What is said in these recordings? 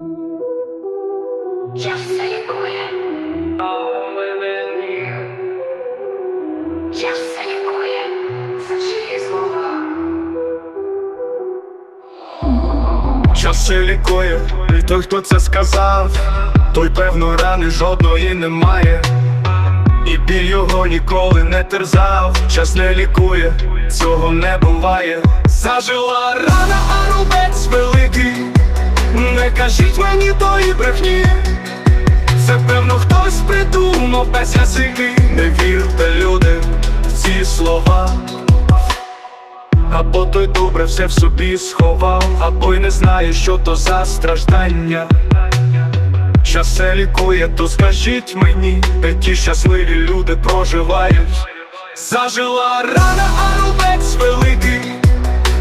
Я все лікує. Я все лікує. Це чиї слова. Час все лікує, і той, хто це сказав, той певно рани жодної немає. І біль його ніколи не терзав, час не лікує, цього не буває. Зажила рана, а рубець тої брехні. Це певно хтось придумав без язики. Не вірте, люди, в ці слова. Або той добре все в собі сховав, або й не знає, що то за страждання. Щас все лікує, то скажіть мені, де ті щасливі люди проживають. Зажила рана, а рубець великий.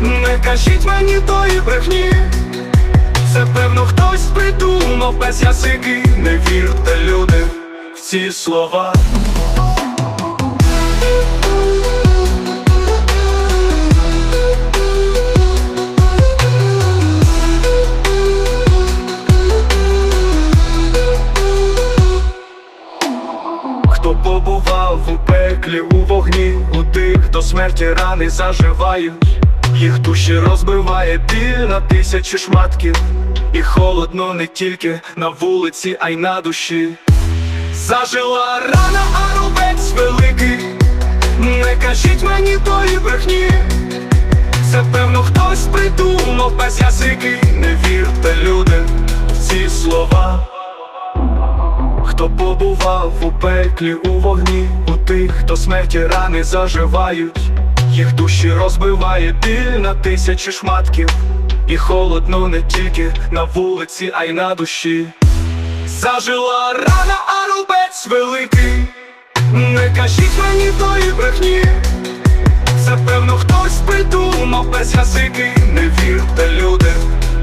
Не кажіть мені тої брехні. Це певно хтось придумав без язики. Не вірте, люди, в ці слова. Хто побував у пеклі, у вогні, у тих, до смерті рани заживають, їх душі розбиває біль на тисячі шматків, і холодно не тільки на вулиці, а й на душі. Зажила рана, а рубець великий. Не кажіть мені тої брехні. Це певно хтось придумав без язики. Не вірте, люди, в ці слова. Хто побував у пеклі, у вогні, у тих, хто смерті рани заживають, їх душі розбиває біль на тисячі шматків, і холодно не тільки на вулиці, а й на душі. Зажила рана, а рубець великий. Не кажіть мені тої брехні. Це певно хтось придумав без язики. Не вірте, люди,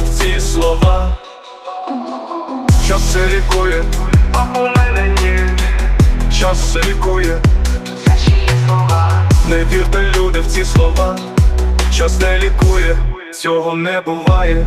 в ці слова. Час все лікує, а у мене ні. Час все лікує, Це чиї слова. не вірте, ці слова. Час не лікує, цього не буває.